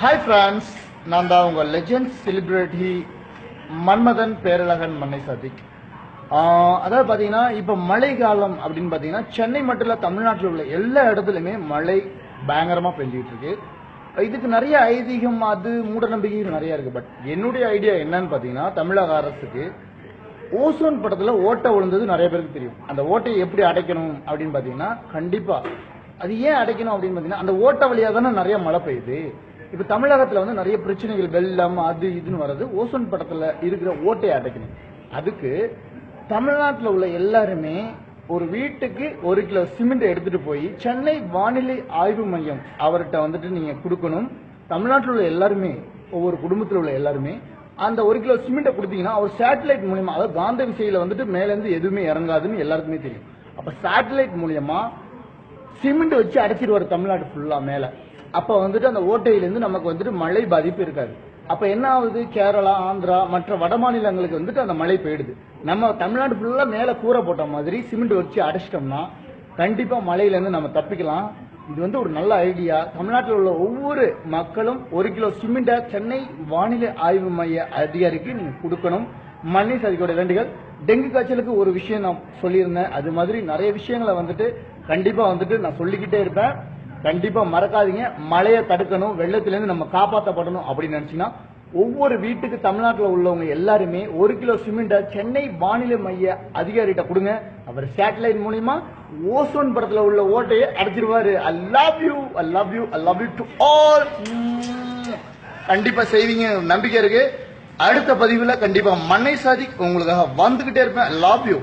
Hi friends நான் தான் உங்கள் லெஜெண்ட் செலிப்ரிட்டி மன்மதன் பேரழகன் மன்னை சதிக். அதாவது பார்த்தீங்கன்னா இப்போ மழை காலம் அப்படின்னு பார்த்தீங்கன்னா சென்னை மட்டும் இல்லை தமிழ்நாட்டில் உள்ள எல்லா இடத்துலையுமே மழை பயங்கரமாக பெஞ்சிட்டு இருக்கு. இதுக்கு நிறைய ஐதீகம் அது மூட நம்பிக்கைகள் நிறைய இருக்கு. பட் என்னுடைய ஐடியா என்னன்னு பார்த்தீங்கன்னா தமிழக அரசுக்கு ஓசோன் படத்தில் ஓட்டை விழுந்தது நிறைய பேருக்கு தெரியும். அந்த ஓட்டையை எப்படி அடைக்கணும் அப்படின்னு பார்த்தீங்கன்னா கண்டிப்பாக அது ஏன் அடைக்கணும் அப்படின்னு பார்த்தீங்கன்னா அந்த ஓட்டை வழியாக தானே நிறைய மழை பெய்யுது. இப்ப தமிழகத்துல வந்து நிறைய பிரச்சனைகள் வெள்ளம் அது இதுன்னு வர்றது ஓசோன் படத்துல இருக்கிற ஓட்டையை அடைக்கணும் அதுக்கு தமிழ்நாட்டில் உள்ள எல்லாருமே ஒரு வீட்டுக்கு ஒரு கிலோ சிமெண்ட் எடுத்துட்டு போய் சென்னை வானிலை ஆய்வு மையம் அவர்கிட்ட வந்துட்டு நீங்க கொடுக்கணும். தமிழ்நாட்டில் உள்ள எல்லாருமே ஒவ்வொரு குடும்பத்தில் உள்ள எல்லாருமே அந்த ஒரு கிலோ சிமெண்ட்டை கொடுத்தீங்கன்னா அவர் சேட்டலைட் மூலியமா அதாவது காந்த விசையில வந்துட்டு மேலேருந்து எதுவுமே இறங்காதுன்னு எல்லாருக்குமே தெரியும். அப்ப சேட்டலைட் மூலியமா சிமெண்ட் வச்சு அடைச்சிடுவார் தமிழ்நாடு ஃபுல்லா மேலே. அப்போ வந்துட்டு அந்த ஓட்டையிலேருந்து நமக்கு வந்துட்டு மழை பாதிப்பு இருக்காது. அப்ப என்ன ஆகுது? கேரளா ஆந்திரா மற்ற வட மாநிலங்களுக்கு வந்துட்டு அந்த மழை போயிடுது. நம்ம தமிழ்நாடு ஃபுல்லா மேல கூரை போட்ட மாதிரி சிமெண்ட் வச்சு அடைச்சிட்டோம்னா கண்டிப்பா மழையில இருந்து நம்ம தப்பிக்கலாம். இது வந்து ஒரு நல்ல ஐடியா தமிழ்நாட்டில் உள்ள ஒவ்வொரு மக்களும் ஒரு கிலோ சிமெண்ட்டை சென்னை வானிலை ஆய்வு மைய அதிகாரிக்கு நீங்க கொடுக்கணும். மண்ணை சதிக்கோட வேண்டுகள் டெங்கு காய்ச்சலுக்கு ஒரு விஷயம் நான் சொல்லியிருந்தேன். அது மாதிரி நிறைய விஷயங்களை வந்துட்டு கண்டிப்பா வந்துட்டு நான் சொல்லிக்கிட்டே இருப்பேன். கண்டிப்பா மறக்காதீங்க. மழையை தடுக்கணும் வெள்ளத்திலேருந்து நம்ம காப்பாற்றப்படணும் அப்படின்னு நினைச்சீங்கன்னா ஒவ்வொரு வீட்டுக்கு தமிழ்நாட்டில் உள்ளவங்க எல்லாருமே ஒரு கிலோ சிமெண்ட்டை சென்னை வானிலை மைய அதிகாரிகிட்ட கொடுங்க. அவர் சேட்டலைட் மூலியமா ஓசோன் படத்தில் உள்ள ஓட்டையை அடைச்சிருவாரு. I love you I love you I love you to all கண்டிப்பா செய்வீங்க. நம்பிக்கை இருக்கு. அடுத்த பதிவில் கண்டிப்பா மண்ணை சாதி உங்களுக்காக வந்துகிட்டே இருப்பேன். Love you